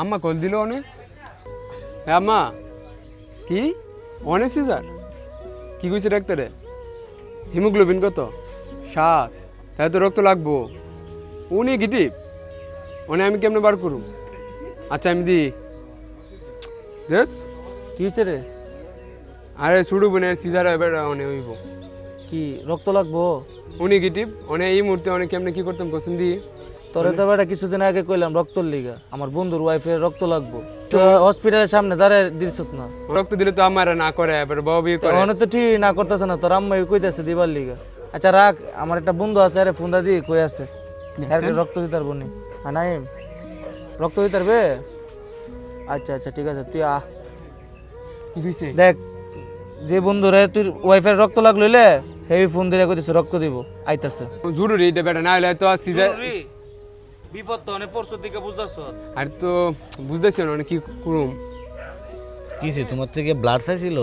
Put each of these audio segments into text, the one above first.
আম্মা কল দিল অনে হ্যাঁ আম্মা কি? অনে সিজার। কি কইছে ডাক্তারে? হিমোগ্লোবিন কত? সাত। তাই তো রক্ত লাগবো। উনি গিটিভ অনে আমি কেমনে বার করুম? আচ্ছা আমি দি দেখ। কি হয়েছে রে? আরে ছুড়ু বোনের সিজার এবার অনে হইব। কি রক্ত লাগবো? উনি গিটিভ অনে এই মুহূর্তে অনেক কেমনে কি করতাম কোশ্চেন দি তোরে তো বেটা কিছুদিন আগে কইলাম রক্তর লিগা। আমার বন্ধুর ওয়াইফের রক্ত লাগবো। তো হসপিটালের সামনে দাঁড়ায় দিছ না। রক্ত দিলে তো আমার না করে এবার বাবা করে। ওখানে তো ঠিক না করতেছে না তোর আম্মা কইতেছে দিবার লিগা। আচ্ছা রাখ আমার একটা বন্ধু আছে আরে ফোন দিয়ে কই আছে? রক্ত দিতে পারব নি হ্যাঁ নাইম রক্ত দিতে পারবে আচ্ছা আচ্ছা ঠিক আছে তুই আহ কি কইছে? দেখ যে বন্ধুরে তুই ওয়াইফের রক্ত লাগলে হেভি ফোন দিয়ে কইতেছে রক্ত দিব আইতাছে। জরুরি এটা বেটা না হলে তো সিজার বিপদ তো অনেক পরশুর দিকে বুঝতেছ। আর তো বুঝতেছি না অনেক কি করুম? কিসে তোমার থেকে ব্লাড চাইছিল?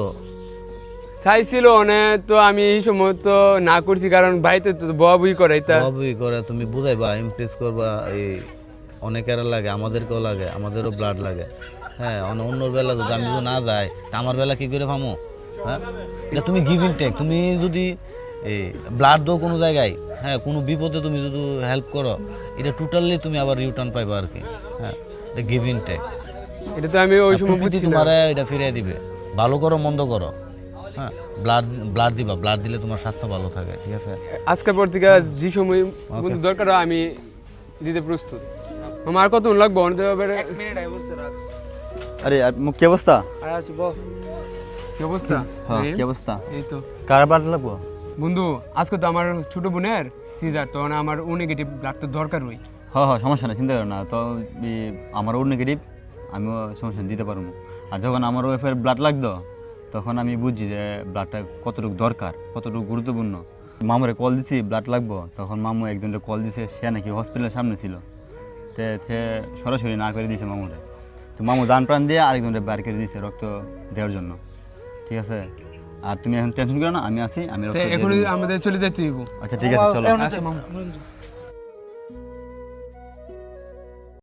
চাইছিল অনেক তো আমি এই সময় তো না করছি কারণ বাড়িতে তো বয়া বই করে তা। সবই করে তুমি বুঝাইবা ইমপ্রেস করবা এই অনেকের লাগে আমাদেরকেও লাগে আমাদেরও ব্লাড লাগে। হ্যাঁ অন্য- অন্যর বেলা যদি আমি যদি না যাই তা আমার বেলা কি করে পামো হ্যাঁ? এটা তুমি গিভিং টেক তুমি যদি এই ব্লাড দাও কোনো জায়গায় হ্যাঁ কোনো বিপদে তুমি যদি হেল্প করো এটা টোটালি তুমি আবার রিটার্ন পাইবা আর কি হ্যাঁ এটা গিভিং টেক এটা তো আমি ওই সময় বুঝছি না তোমার এটা ফিরিয়ে দিবে। ভালো করো মন্দ করো হ্যাঁ ব্লাড ব্লাড দিবা ব্লাড দিলে তোমার স্বাস্থ্য ভালো থাকে ঠিক আছে? আজকের পর থেকে যে সময় বন্ধু দরকার হয় আমি দিতে প্রস্তুত। আমার কত লাগবো? অনেক মিনিট আই বুঝতে রাখ। আরে আর মুখ কি অবস্থা? আসি বল কি অবস্থা? হ্যাঁ কি অবস্থা? এই তো। কারা ব্লাড লাগবো? বন্ধু, আজকে তো আমার ছোট বোনের সিজার তো না আমার ও নেগেটিভ ব্লাড তো দরকার হই হ্যাঁ হ্যাঁ সমস্যা নেই, চিন্তা করো না। তো এই আমার ওর নেগেটিভ আমিও সমস্যা দিতে পারব। আর যখন আমার ওয়েফের ব্লাড লাগতো, তখন আমি বুঝছি যে ব্লাডটা কতটুকু দরকার, কতটুকু গুরুত্বপূর্ণ। মামুরে কল দিছি ব্লাড লাগবো, তখন মামু একজনকে কল দিছে, সে নাকি হসপিটালের সামনে ছিল। তে, সে সরাসরি না করে দিয়েছে মামুরে। তো মামু দান প্রাণ দিয়ে আরেকজনকে বার করে দিয়েছে রক্ত দেওয়ার জন্য। ঠিক আছে? আর তুমি এখন টেনশন করো না আমি আছি আমি এখন আমাদের চলে যাইতে হইব। আচ্ছা ঠিক আছে চলো। আসো মামু।